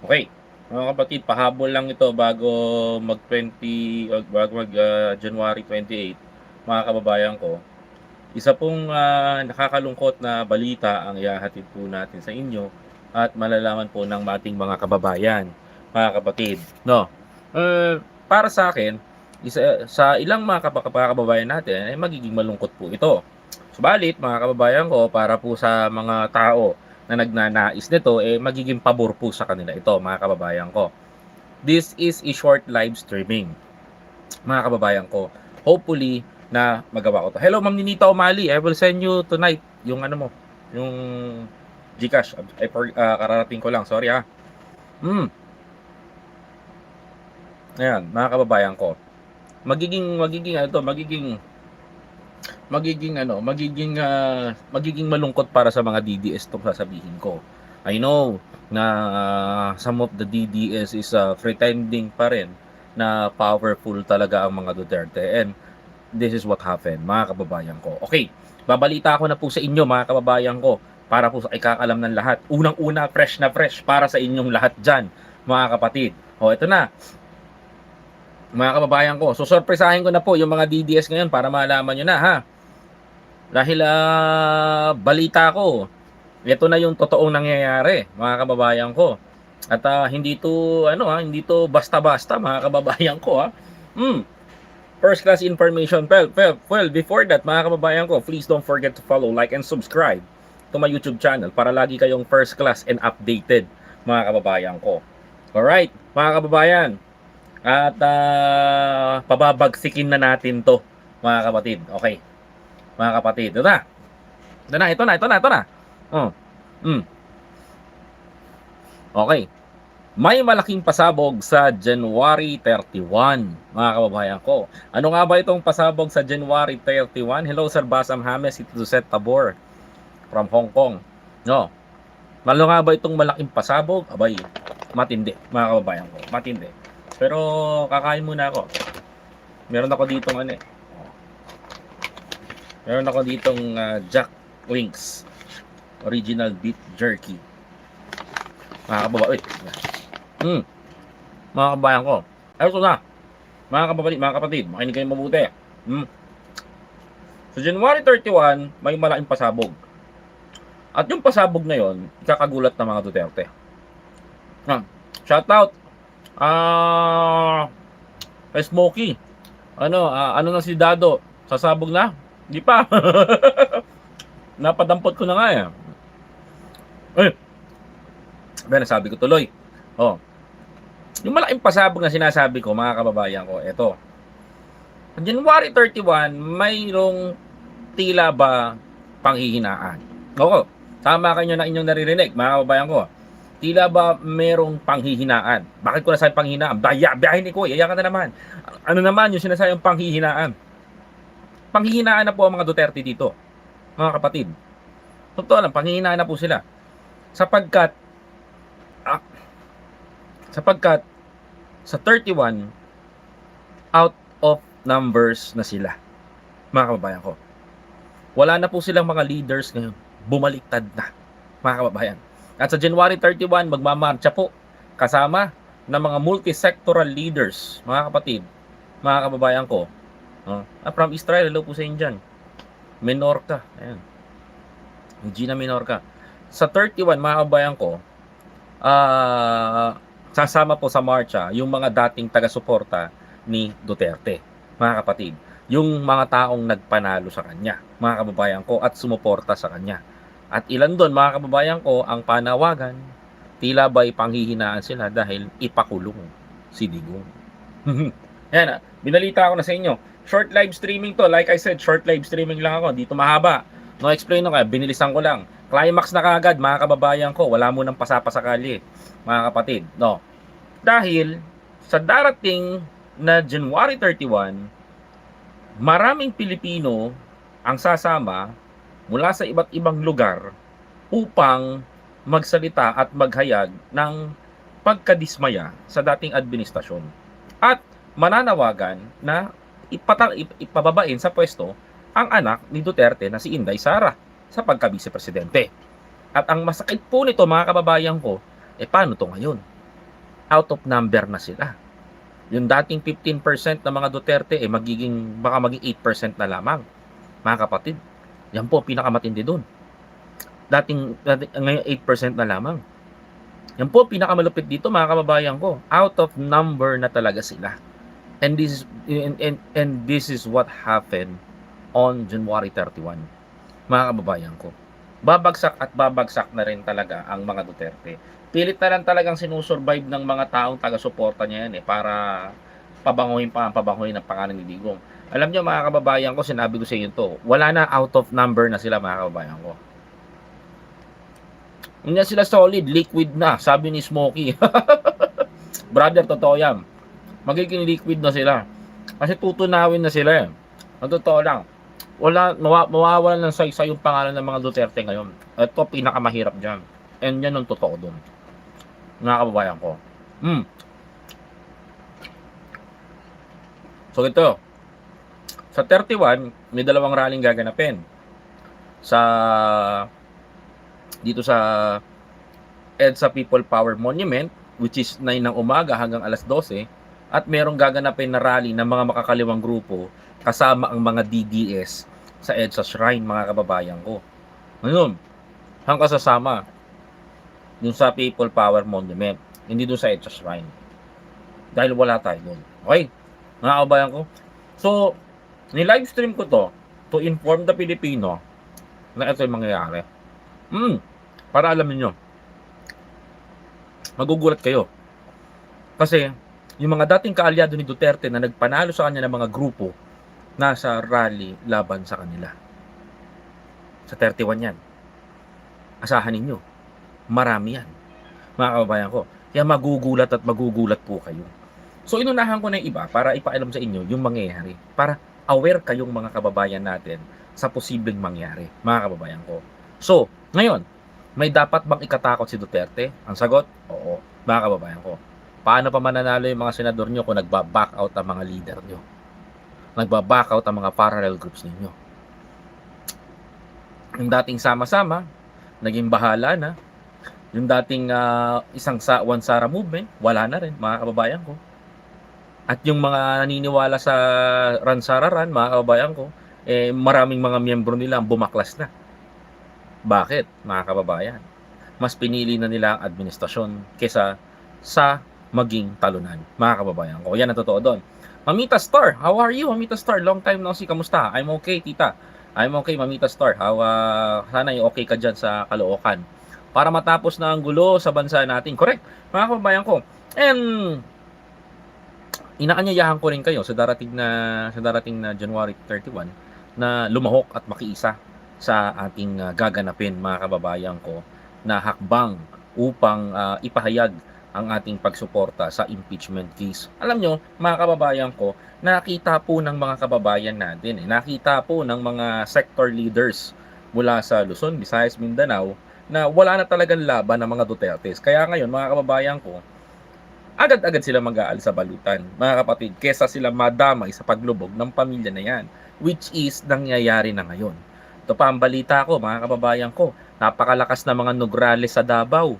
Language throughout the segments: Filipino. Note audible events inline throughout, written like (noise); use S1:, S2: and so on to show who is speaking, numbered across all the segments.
S1: Okay. Mga kapatid, pahabol lang ito bago mag 20 o bago mag ah, January 28, mga kababayan ko. Isa pong ah, nakakalungkot na balita ang ihahatid po natin sa inyo at malalaman po ng ating mga kababayan, mga kapatid. No. Eh, para sa akin, isa, sa ilang mga kababayan natin ay magiging malungkot po ito. Subalit, mga kababayan ko, para po sa mga tao na nagnanais nito, eh magiging pabor po sa kanila ito, mga kababayan ko. This is a short live streaming, mga kababayan ko. Hopefully, na magawa ko to. Hello, Ma'am Ninita Umali. I will send you tonight yung ano mo, yung Gcash. Ay, for, ah, kararating ko lang. Sorry ha. Hmm. Ayan, mga kababayan ko. Magiging, magiging ano to, magiging magiging ano, magiging ah, magiging malungkot para sa mga DDS tong sasabihin ko. I know na ah, some of the DDS is ah, pretending pa rin na powerful talaga ang mga Duterte and this is what happened, mga kababayan ko. Okay, babalita ko na po sa inyo mga kababayan ko para po sa ikakalam ng lahat. Unang-una, fresh na fresh para sa inyong lahat dyan, mga kapatid. O, ito na mga kababayan ko. So, sorpresahin ko na po yung mga DDS ngayon para malaman nyo na, ha? Dahil ah, balita ko, ito na yung totoong nangyayari, mga kababayan ko. At ah, hindi to, ano ha, hindi to basta-basta, mga kababayan ko, ha? Hmm. First class information. Well, well, well, before that, mga kababayan ko, please don't forget to follow, like, and subscribe to my YouTube channel para lagi kayong first class and updated, mga kababayan ko. Alright, mga kababayan, at ah, pababagsikin na natin to, mga kapatid. Okay. Mga kapatid. Ito na. Ito na, ito na, ito na, ito na. Oh. Mm. Okay. May malaking pasabog sa January 31, mga kababayan ko. Ano nga ba itong pasabog sa January 31? Hello, Sir Basam Hames, ito Set Tabor from Hong Kong. No. Malo nga ba itong malaking pasabog? Abay, matindi, mga kababayan ko. Matindi. Pero kakain muna ako. Meron ako ditong ano eh. Meron ako ditong ah, Jack Links Original Beef Jerky. Mga kababayan. Uy. Hmm. Mga kababayan ko. Ito na. Mga kapatid, mga kapatid, makinig kayo mabuti. Hmm. Sa January 31, may malaking pasabog. At yung pasabog na yon, ikakagulat ng mga Duterte. Ah, shout out Ah, kay Smokey. Ano, ah, ano na si Dado? Sasabog na? Hindi pa. (laughs) Napadampot ko na nga eh. Eh. Ben, sabi ko tuloy. Oh. Yung malaking pasabog na sinasabi ko, mga kababayan ko, eto. January 31, mayroong tila ba panghihinaan. Oo. Tama kayo na inyong naririnig, mga kababayan ko tila ba merong panghihinaan? Bakit ko nasabi panghihinaan? Baya, biyahin ni Kuya, na naman. Ano naman yung sinasayang panghihinaan? Panghihinaan na po ang mga Duterte dito, mga kapatid. Totoo lang, panghihinaan na po sila. Sapagkat, ah, sapagkat, sa 31, out of numbers na sila, mga kababayan ko. Wala na po silang mga leaders ngayon. Bumaliktad na, mga kababayan. At sa January 31, magmamarcha po kasama ng mga multi-sectoral leaders, mga kapatid, mga kababayan ko. Uh, from Israel, hello po sa inyo dyan. Menorca, ayan. Gina Menorca. Sa 31, mga kababayan ko, ah sasama po sa marcha yung mga dating taga-suporta ni Duterte, mga kapatid. Yung mga taong nagpanalo sa kanya, mga kababayan ko, at sumuporta sa kanya. At ilan doon mga kababayan ko ang panawagan, tila ba'y panghihinaan sila dahil ipakulong si Digong. (laughs) Yan, ah, binalita ko na sa inyo. Short live streaming to. Like I said, short live streaming lang ako. Dito mahaba. No explain no binilisan ko lang. Climax na kagad mga kababayan ko. Wala mo nang pasapasakali, mga kapatid. No. Dahil sa darating na January 31, maraming Pilipino ang sasama mula sa iba't ibang lugar upang magsalita at maghayag ng pagkadismaya sa dating administrasyon at mananawagan na ipata, ip- ipababain sa pwesto ang anak ni Duterte na si Inday Sara sa pagka-vice presidente. At ang masakit po nito mga kababayan ko, eh paano to ngayon? out of number na sila. Yung dating 15% na mga Duterte, eh, magiging, baka maging 8% na lamang. Mga kapatid, yan po, pinakamatindi doon. Dating, dating ngayon 8% na lamang. Yan po, pinakamalupit dito, mga kababayan ko. Out of number na talaga sila. And this is, and, and, and this is what happened on January 31. Mga kababayan ko. Babagsak at babagsak na rin talaga ang mga Duterte. Pilit na lang talagang sinusurvive ng mga taong taga-suporta niya yan eh, para pabanguhin pa ang pabanguhin ng pangalan ni Digong. Alam niyo mga kababayan ko, sinabi ko sa inyo to, wala na out of number na sila mga kababayan ko. Hindi sila solid, liquid na, sabi ni Smokey. (laughs) Brother, totoo yan. Magiging liquid na sila. Kasi tutunawin na sila eh. Ang totoo lang. Wala, mawa, mawawalan ng saysay yung pangalan ng mga Duterte ngayon. Ito, pinakamahirap dyan. And yan ang totoo dun. Mga kababayan ko. Hmm. So ito, sa 31, may dalawang rallying gaganapin. Sa dito sa EDSA People Power Monument which is 9 ng umaga hanggang alas 12 at merong gaganapin na rally ng mga makakaliwang grupo kasama ang mga DDS sa EDSA Shrine mga kababayan ko. Ngayon, hanggang sasama dun sa People Power Monument, hindi dun sa EDSA Shrine. Dahil wala tayo dun. Okay? Mga kababayan ko. So, ni-live stream ko to to inform the Filipino na ito yung mangyayari. Hmm, para alam niyo magugulat kayo. Kasi, yung mga dating kaalyado ni Duterte na nagpanalo sa kanya ng mga grupo, nasa rally laban sa kanila. Sa 31 yan. Asahan ninyo. Marami yan. Mga kababayan ko. Kaya magugulat at magugulat po kayo. So inunahan ko na yung iba para ipaalam sa inyo yung mangyayari. Para aware kayong mga kababayan natin sa posibleng mangyari. Mga kababayan ko. So, ngayon, may dapat bang ikatakot si Duterte? Ang sagot, oo. Mga kababayan ko. Paano pa mananalo yung mga senador nyo kung nagba-back out ang mga leader nyo? Nagba-back out ang mga parallel groups ninyo. Yung dating sama-sama, naging bahala na. Yung dating ah, isang sa one Sara movement, wala na rin, mga kababayan ko. At yung mga naniniwala sa Ran Sararan, mga kababayan ko, eh, maraming mga miyembro nila ang bumaklas na. Bakit, mga kababayan? Mas pinili na nila ang administrasyon kesa sa maging talunan. Mga kababayan ko, yan ang totoo doon. Mamita Star, how are you? Mamita Star, long time no see. Kamusta? I'm okay, tita. I'm okay, Mamita Star. How, uh, sana yung okay ka dyan sa Caloocan. Para matapos na ang gulo sa bansa natin. Correct, mga kababayan ko. And, inaanyayahan ko rin kayo sa darating na sa darating na January 31 na lumahok at makiisa sa ating uh, gaganapin mga kababayan ko na hakbang upang uh, ipahayag ang ating pagsuporta sa impeachment case. Alam nyo, mga kababayan ko, nakita po ng mga kababayan natin, eh, nakita po ng mga sector leaders mula sa Luzon, Visayas, Mindanao, na wala na talagang laban ng mga Dutertes. Kaya ngayon, mga kababayan ko, agad-agad sila mag-aal sa balutan, mga kapatid, kesa sila madamay sa paglubog ng pamilya na yan, which is nangyayari na ngayon. Ito pa ang balita ko, mga kababayan ko, napakalakas na mga Nograles sa Davao.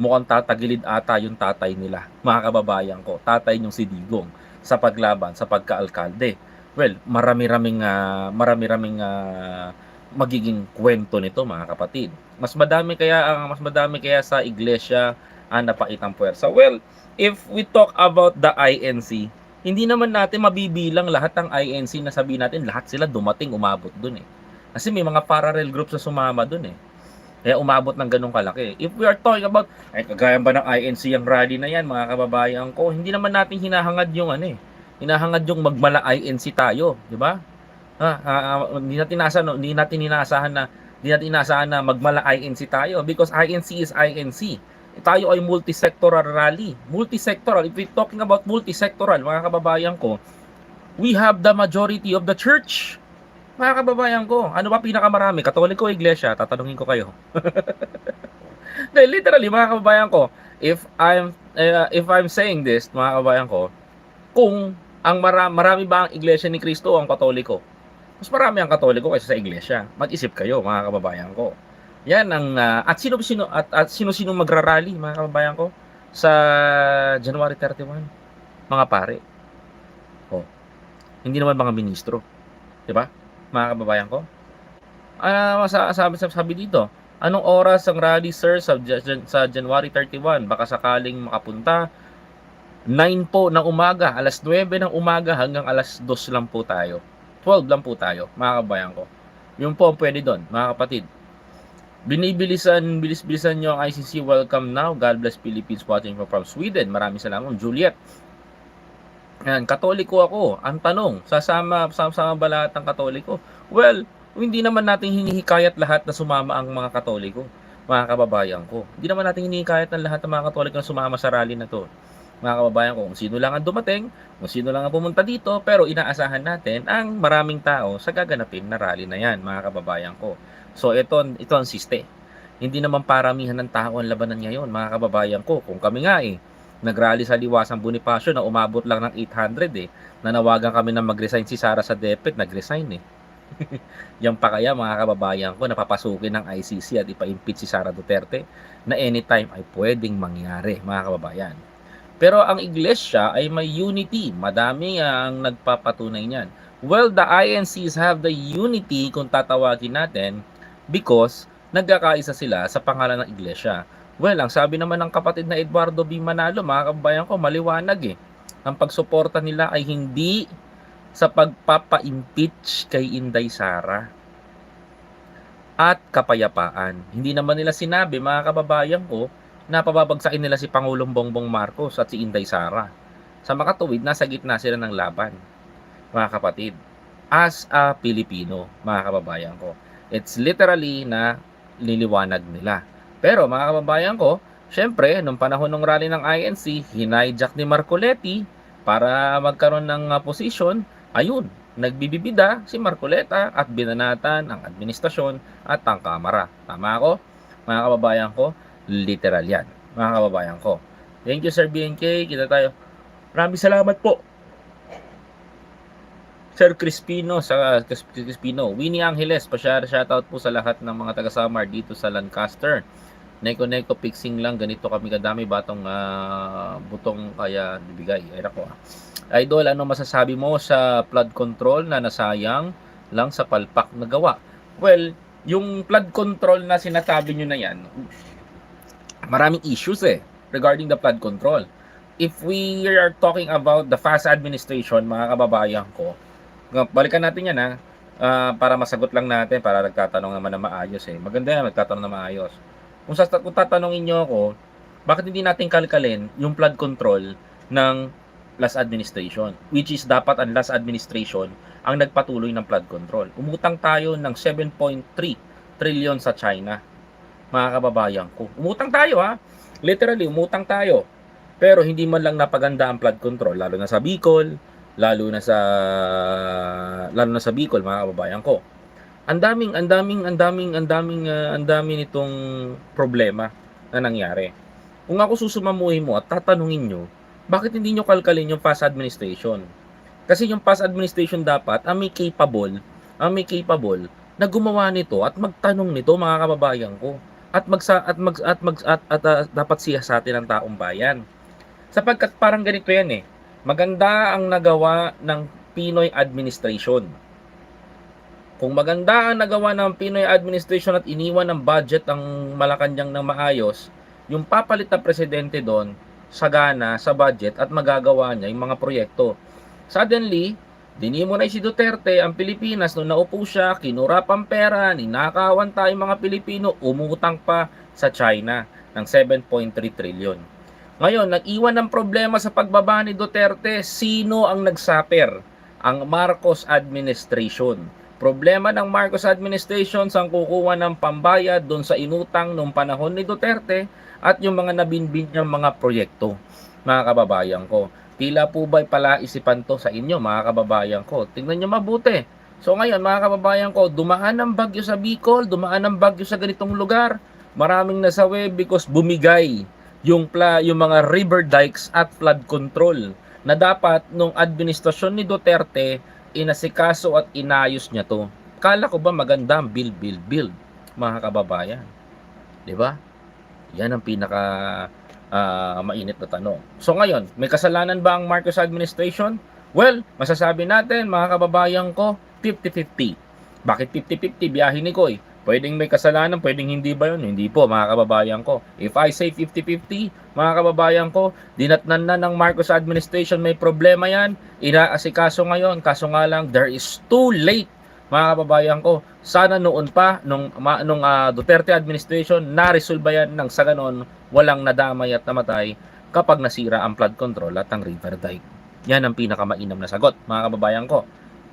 S1: Mukhang tatagilid ata yung tatay nila, mga kababayan ko, tatay niyong si Digong sa paglaban sa pagkaalkalde. Well, marami-raming uh, marami-raming uh, magiging kwento nito, mga kapatid. Mas madami kaya ang mas madami kaya sa iglesia ang napakitang puwersa. Well, if we talk about the INC, hindi naman natin mabibilang lahat ng INC na sabihin natin lahat sila dumating umabot dun eh. Kasi may mga parallel groups na sumama dun eh. Kaya umabot ng ganong kalaki. If we are talking about, ay kagaya ba ng INC yung rally na yan, mga kababayan ko, hindi naman natin hinahangad yung ano eh. Hinahangad yung magmala INC tayo, di ba? Ha, uh, hindi natin nasa hindi natin inaasahan na hindi natin inaasahan na magmala INC tayo because INC is INC. Tayo ay multi-sectoral rally. Multi-sectoral. If we're talking about multi-sectoral, mga kababayan ko, we have the majority of the church mga kababayan ko, ano ba pinakamarami? Katoliko o iglesia? Tatanungin ko kayo. (laughs) Dahil literally, mga kababayan ko, if I'm uh, if I'm saying this, mga kababayan ko, kung ang marami, marami ba ang iglesia ni Kristo o ang katoliko? Mas marami ang katoliko kaysa sa iglesia. Mag-isip kayo, mga kababayan ko. Yan ang uh, at sino sino at, at sino sino magrarally, mga kababayan ko? sa January 31? Mga pare. Oh. Hindi naman mga ministro. 'Di ba? Mga kababayan ko. Ah, sa sabi, dito, anong oras ang rally sir sa, sa January 31? Baka sakaling makapunta 9 po ng umaga, alas 9 ng umaga hanggang alas 2 lang po tayo. 12 lang po tayo, mga kabayan ko. Yun po ang pwede doon, mga kapatid. Binibilisan, bilis-bilisan nyo ang ICC Welcome Now. God bless Philippines watching from Sweden. Maraming salamat. Juliet. Yan, katoliko ako. Ang tanong, sasama, sasama ba lahat ng katoliko? Well, hindi naman natin hinihikayat lahat na sumama ang mga katoliko, mga kababayan ko. Hindi naman natin hinihikayat ng lahat ng mga katoliko na sumama sa rally na to. Mga kababayan ko, kung sino lang ang dumating, kung sino lang ang pumunta dito, pero inaasahan natin ang maraming tao sa gaganapin na rally na yan, mga kababayan ko. So ito, ito ang siste. Hindi naman paramihan ng tao ang labanan ngayon, mga kababayan ko. Kung kami nga eh, nagrally sa liwasang Bonifacio na umabot lang ng 800 eh, nanawagan kami na mag-resign si Sara sa DepEd, nag-resign eh. (laughs) Yan pa kaya mga kababayan ko, napapasukin ng ICC at ipa-impeach si Sara Duterte na anytime ay pwedeng mangyari, mga kababayan. Pero ang iglesia ay may unity. Madami ang nagpapatunay niyan. Well, the INCs have the unity kung tatawagin natin because nagkakaisa sila sa pangalan ng iglesia. Well, ang sabi naman ng kapatid na Eduardo B. Manalo, mga kababayan ko, maliwanag eh. Ang pagsuporta nila ay hindi sa pagpapa-impeach kay Inday Sara at kapayapaan. Hindi naman nila sinabi, mga kababayan ko, na pababagsakin nila si Pangulong Bongbong Marcos at si Inday Sara. Sa makatuwid, nasa gitna sila ng laban, mga kapatid. As a Pilipino, mga kababayan ko. It's literally na liliwanag nila. Pero mga kababayan ko, syempre, nung panahon ng rally ng INC, hinayjack ni Marcoletti para magkaroon ng uh, posisyon, ayun, nagbibibida si Marcoleta at binanatan ang administrasyon at ang kamara. Tama ako? Mga kababayan ko, literal yan. Mga kababayan ko. Thank you, Sir BNK. Kita tayo. Maraming salamat po. Sir Crispino sa Crispino. Winnie Angeles, pa-share shoutout po sa lahat ng mga taga-Samar dito sa Lancaster. Neko Neko fixing lang ganito kami kadami batong ah, butong kaya bibigay. Ay nako. ah. Idol, ano masasabi mo sa flood control na nasayang lang sa palpak na gawa? Well, yung flood control na sinasabi nyo na yan, maraming issues eh regarding the flood control. If we are talking about the fast administration, mga kababayan ko, balikan natin yan ha, ah, para masagot lang natin, para nagtatanong naman na maayos eh. Maganda yan, magtatanong na maayos. Kung, sa, kung tatanungin nyo ako, bakit hindi natin kalkalin yung flood control ng last administration, which is dapat ang last administration ang nagpatuloy ng flood control. Umutang tayo ng 7.3 trillion sa China, mga kababayan ko. Umutang tayo ha. Literally, umutang tayo. Pero hindi man lang napaganda ang flood control, lalo na sa Bicol, lalo na sa lalo na sa Bicol, mga kababayan ko. Ang daming, ang daming, ang daming, ang daming, ah, ang daming nitong problema na nangyari. Kung ako susumamuhin mo at tatanungin nyo, bakit hindi nyo kalkalin yung past administration? Kasi yung past administration dapat ang may capable, ang may capable na gumawa nito at magtanong nito mga kababayan ko at magsa at mag at mag at, at, ah, dapat siya sa atin ng taong bayan. Sapagkat parang ganito yan eh. Maganda ang nagawa ng Pinoy administration. Kung maganda ang nagawa ng Pinoy administration at iniwan ng budget ang Malacanang ng maayos, yung papalit na presidente doon, sagana sa budget at magagawa niya yung mga proyekto. Suddenly, dinimo si Duterte ang Pilipinas nung naupo siya, kinura pang pera, ninakawan tayo mga Pilipino, umutang pa sa China ng 7.3 trillion. Ngayon, nag-iwan ng problema sa pagbaba ni Duterte, sino ang nagsaper? Ang Marcos administration. Problema ng Marcos administration sa kukuha ng pambayad doon sa inutang nung panahon ni Duterte at yung mga nabinbin niyang mga proyekto. Mga kababayan ko, tila po ba'y palaisipan to sa inyo mga kababayan ko? Tingnan niyo mabuti. So ngayon mga kababayan ko, dumaan ng bagyo sa Bicol, dumaan ng bagyo sa ganitong lugar. Maraming nasawi because bumigay yung pla yung mga river dikes at flood control na dapat nung administrasyon ni Duterte inasikaso at inayos niya to. Kala ko ba maganda ang build, build, build, mga kababayan? Di ba? Yan ang pinaka ah, mainit na tanong. So ngayon, may kasalanan ba ang Marcos administration? Well, masasabi natin mga kababayan ko, 50-50. Bakit 50-50? Biyahe ni Koy. Pwedeng may kasalanan, pwedeng hindi ba yun? Hindi po, mga kababayan ko. If I say 50-50, mga kababayan ko, dinatnan na ng Marcos administration may problema yan. Inaasikaso ngayon, kaso nga lang, there is too late, mga kababayan ko. Sana noon pa, nung, ma, nung ah, Duterte administration, na-resolve yan nang sa ganon, walang nadamay at namatay kapag nasira ang flood control at ang river dike. Yan ang pinakamainam na sagot, mga kababayan ko.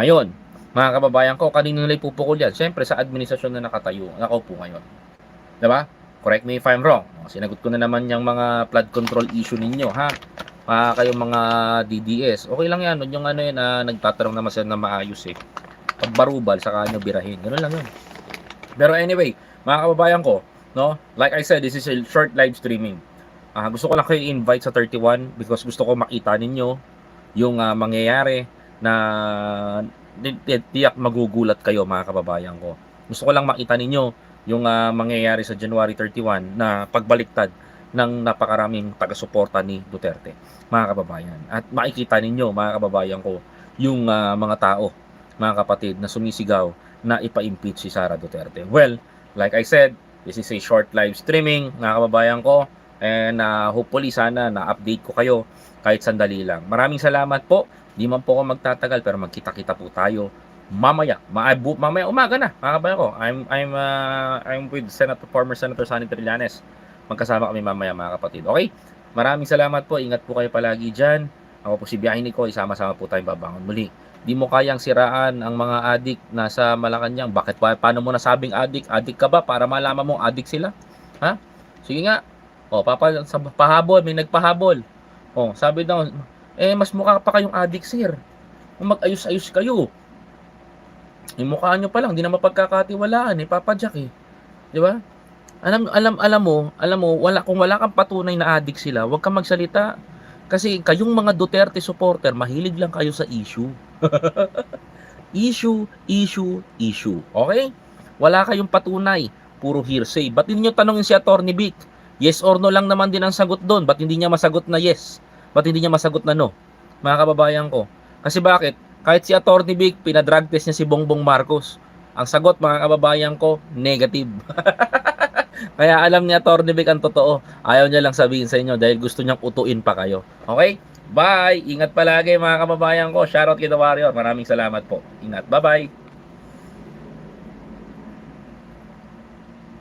S1: Ngayon, mga kababayan ko, kanino nila ipupukol yan? Siyempre, sa administrasyon na nakatayo, nakaupo ngayon. Diba? Correct me if I'm wrong. O, Sinagot ko na naman yung mga flood control issue ninyo, ha? Mga kayong mga DDS. Okay lang yan. Yung ano yun, na nagtatanong naman sila na maayos eh. Pagbarubal, saka nyo birahin. Ganun lang yun. Pero anyway, mga kababayan ko, no? Like I said, this is a short live streaming. Ah, gusto ko lang kayo invite sa 31 because gusto ko makita ninyo yung ah, mangyayari na tiyak magugulat kayo mga kababayan ko. Gusto ko lang makita ninyo yung ah, mangyayari sa January 31 na pagbaliktad ng napakaraming taga-suporta ni Duterte, mga kababayan. At makikita ninyo, mga kababayan ko, yung ah, mga tao, mga kapatid, na sumisigaw na ipa-impeach si Sara Duterte. Well, like I said, this is a short live streaming, mga kababayan ko, and ah, hopefully sana na-update ko kayo kahit sandali lang. Maraming salamat po. Di man po ako magtatagal pero magkita-kita po tayo mamaya. Ma mamaya umaga na, mga kabayan ko. I'm I'm uh, I'm with Senator former Senator Sonny Trillanes. Magkasama kami mamaya mga kapatid. Okay? Maraming salamat po. Ingat po kayo palagi diyan. Ako po si Biyahe Nico, isama-sama po tayong babangon muli. Di mo kayang siraan ang mga adik nasa Malacanang. Bakit pa paano mo nasabing adik? Adik ka ba para malaman mo adik sila? Ha? Sige nga. O, papa, sa pahabol, may nagpahabol. O, sabi daw, eh, mas mukha pa kayong adik, sir. Mag-ayos-ayos kayo. Yung mukha nyo pa lang, hindi na mapagkakatiwalaan eh, Papa Jack eh. Di ba? Alam, alam, alam mo, alam mo, wala, kung wala kang patunay na adik sila, huwag kang magsalita. Kasi kayong mga Duterte supporter, mahilig lang kayo sa issue. (laughs) issue, issue, issue. Okay? Wala kayong patunay. Puro hearsay. Ba't hindi nyo tanongin si Attorney Vic? Yes or no lang naman din ang sagot doon. Ba't hindi niya masagot na yes? Ba't hindi niya masagot na no? Mga kababayan ko. Kasi bakit? Kahit si Attorney Vic, pinadrag test niya si Bongbong Marcos. Ang sagot, mga kababayan ko, negative. (laughs) Kaya alam ni Attorney Vic ang totoo. Ayaw niya lang sabihin sa inyo dahil gusto niyang utuin pa kayo. Okay? Bye! Ingat palagi mga kababayan ko. Shoutout kita Warrior. Maraming salamat po. Ingat. Bye-bye!